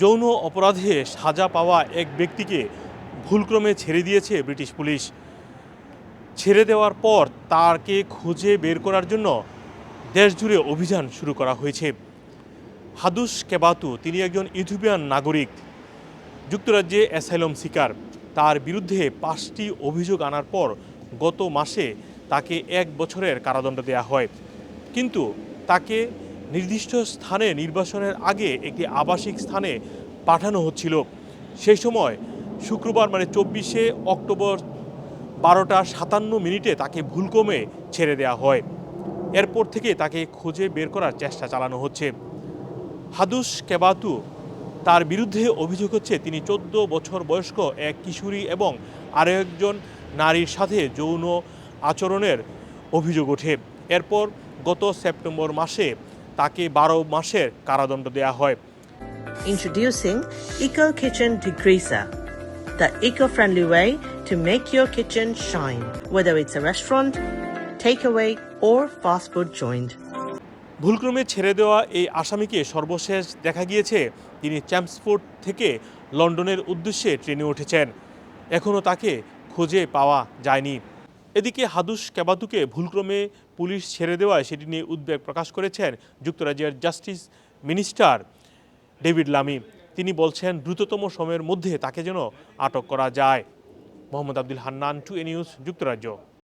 যৌন অপরাধে সাজা পাওয়া এক ব্যক্তিকে ভুলক্রমে ছেড়ে দিয়েছে ব্রিটিশ পুলিশ। ছেড়ে দেওয়ার পর তাকে খুঁজে বের করার জন্য দেশজুড়ে অভিযান শুরু করা হয়েছে। হাদুস কেবাতু, তিনি একজন ইথিওপিয়ান নাগরিক, যুক্তরাজ্যে অ্যাসাইলম শিকার। তার বিরুদ্ধে পাঁচটি অভিযোগ আনার পর গত মাসে তাকে এক বছরের কারাদণ্ড দেওয়া হয়। কিন্তু তাকে নির্দিষ্ট স্থানে নির্বাসনের আগে একটি আবাসিক স্থানে পাঠানো হচ্ছিল। সেই সময় শুক্রবার মানে চব্বিশে অক্টোবর বারোটা সাতান্ন মিনিটে তাকে ভুলক্রমে ছেড়ে দেওয়া হয়। এরপর থেকে তাকে খুঁজে বের করার চেষ্টা চালানো হচ্ছে। হাদুস কেবাতু তার বিরুদ্ধে অভিযোগ হচ্ছে, তিনি চোদ্দ বছর বয়স্ক, এক কিশোরী এবং আরও একজন নারীর সাথে যৌন আচরণের অভিযোগ ওঠে। এরপর গত সেপ্টেম্বর মাসে তাকে বারো মাসের কারাদণ্ড দেওয়া হয় Introducing Eco Kitchen Degreaser, the eco-friendly way to make your kitchen shine, whether it's a restaurant, takeaway, or fast food joint. ভুলক্রমে ছেড়ে দেওয়া এই আসামিকে সর্বশেষ দেখা গিয়েছে তিনি চ্যাম্পসফোর্ড থেকে লন্ডনের উদ্দেশ্যে ট্রেনে উঠেছেন এখনও তাকে খুঁজে পাওয়া যায়নি এদিকে হাদুস কেবাতুকে ভুলক্রমে পুলিশ ছেড়ে দেওয়ায় সেটি নিয়ে উদ্বেগ প্রকাশ করেছেন যুক্তরাজ্যের জাস্টিস মিনিস্টার ডেভিড লামি। তিনি বলছেন, দ্রুততম সময়ের মধ্যে তাকে যেন আটক করা যায়। Mohammad Abdul Hannan, two A news, যুক্তরাজ্য।